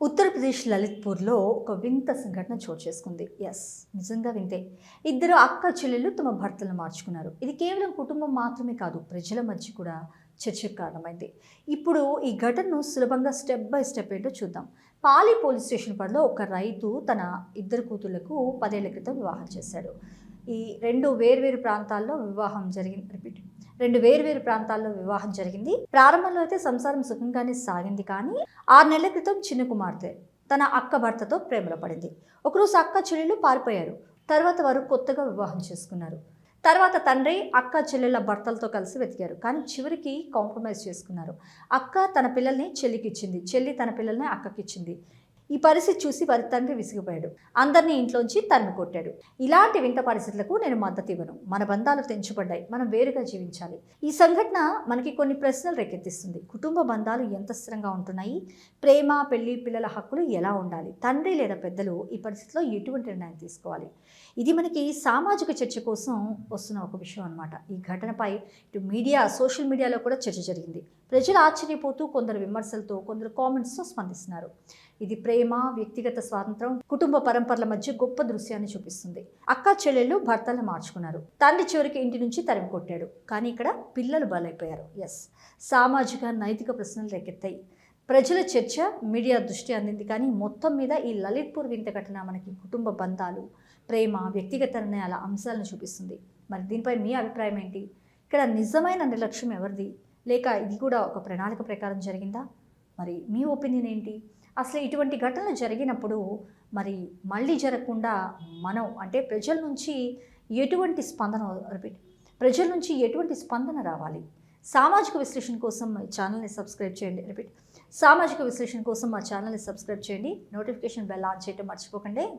ఉత్తరప్రదేశ్ లలిత్పూర్లో ఒక వింత సంఘటన చోటు చేసుకుంది. ఎస్ నిజంగా వింతే. ఇద్దరు అక్క చెల్లెళ్ళు తమ భర్తలను మార్చుకున్నారు. ఇది కేవలం కుటుంబం మాత్రమే కాదు ప్రజల మధ్య కూడా చర్చకు కారణమైంది. ఇప్పుడు ఈ ఘటనను సులభంగా స్టెప్ బై స్టెప్ ఏంటో చూద్దాం. పాలి పోలీస్ స్టేషన్ పరిధిలో ఒక రైతు తన ఇద్దరు కూతుళ్ళకు పదేళ్ళ క్రితం వివాహం చేశాడు. ఈ రెండు వేర్వేరు ప్రాంతాల్లో వివాహం జరిగింది. రిపీట్ రెండు వేర్వేరు ప్రాంతాల్లో వివాహం జరిగింది. ప్రారంభంలో అయితే సంసారం సుఖంగానే సాగింది కానీ ఆరు నెలల క్రితం చిన్న కుమార్తె తన అక్క భర్తతో ప్రేమలో పడింది. ఒకరోజు అక్క చెల్లెలు పారిపోయారు. తర్వాత వారు కొత్తగా వివాహం చేసుకున్నారు. తర్వాత తండ్రి అక్క చెల్లెళ్ళ భర్తలతో కలిసి వెతికారు కానీ చివరికి కాంప్రమైజ్ చేసుకున్నారు. అక్క తన పిల్లల్ని చెల్లికి ఇచ్చింది చెల్లి తన పిల్లల్ని అక్కకిచ్చింది. ఈ పరిస్థితి చూసి వారి తండ్రి విసిగిపోయాడు. అందరినీ ఇంట్లోంచి తరిమి కొట్టాడు. ఇలాంటి వింత పరిస్థితులకు నేను మద్దతు ఇవ్వను. మన బంధాలు తెంచబడ్డాయి. మనం వేరుగా జీవించాలి. ఈ సంఘటన మనకి కొన్ని ప్రశ్నలు రేకెత్తిస్తుంది. కుటుంబ బంధాలు ఎంత స్థిరంగా ఉంటున్నాయి? ప్రేమ పెళ్ళి పిల్లల హక్కులు ఎలా ఉండాలి? తండ్రి లేదా పెద్దలు ఈ పరిస్థితిలో ఎటువంటి నిర్ణయం తీసుకోవాలి? ఇది మనకి సామాజిక చర్చ కోసం వస్తున్న ఒక విషయం అనమాట ఈ ఘటనపై ఇటు మీడియా సోషల్ మీడియాలో కూడా చర్చ జరిగింది. ప్రజలు ఆశ్చర్యపోతూ కొందరు విమర్శలతో కొందరు కామెంట్స్తో స్పందిస్తున్నారు. ఇది ప్రే ప్రేమ వ్యక్తిగత స్వాతంత్రం కుటుంబ పరంపరల మధ్య గొప్ప దృశ్యాన్ని చూపిస్తుంది. అక్క చెల్లెళ్ళు భర్తలు మార్చుకున్నారు. తండ్రి చివరికి ఇంటి నుంచి తరిమి కొట్టాడు. కానీ ఇక్కడ పిల్లలు బలైపోయారు. ఎస్ సామాజిక నైతిక ప్రశ్నలు రేకెత్తాయి. ప్రజల చర్చ మీడియా దృష్టి అందింది. కానీ మొత్తం మీద ఈ లలిత్పూర్ వింత ఘటన మనకి కుటుంబ బంధాలు ప్రేమ వ్యక్తిగత నిర్ణయాల అంశాలను చూపిస్తుంది. మరి దీనిపై మీ అభిప్రాయం ఏంటి? ఇక్కడ నిజమైన నిర్లక్ష్యం ఎవరిది? లేక ఇది కూడా ఒక ప్రణాళిక ప్రకారం జరిగిందా? మరి మీ ఒపీనియన్ ఏంటి? అసలు ఇటువంటి ఘటనలు జరిగినప్పుడు మరి మళ్ళీ జరగకుండా మనం అంటే ప్రజల నుంచి ఎటువంటి స్పందన రిపీట్ ప్రజల నుంచి ఎటువంటి స్పందన రావాలి? సామాజిక విశ్లేషణ కోసం మా ఛానల్ని సబ్స్క్రైబ్ చేయండి. రిపీట్ సామాజిక విశ్లేషణ కోసం మా ఛానల్ని సబ్స్క్రైబ్ చేయండి. నోటిఫికేషన్ బెల్ ఆన్ చేయడం మర్చిపోకండి.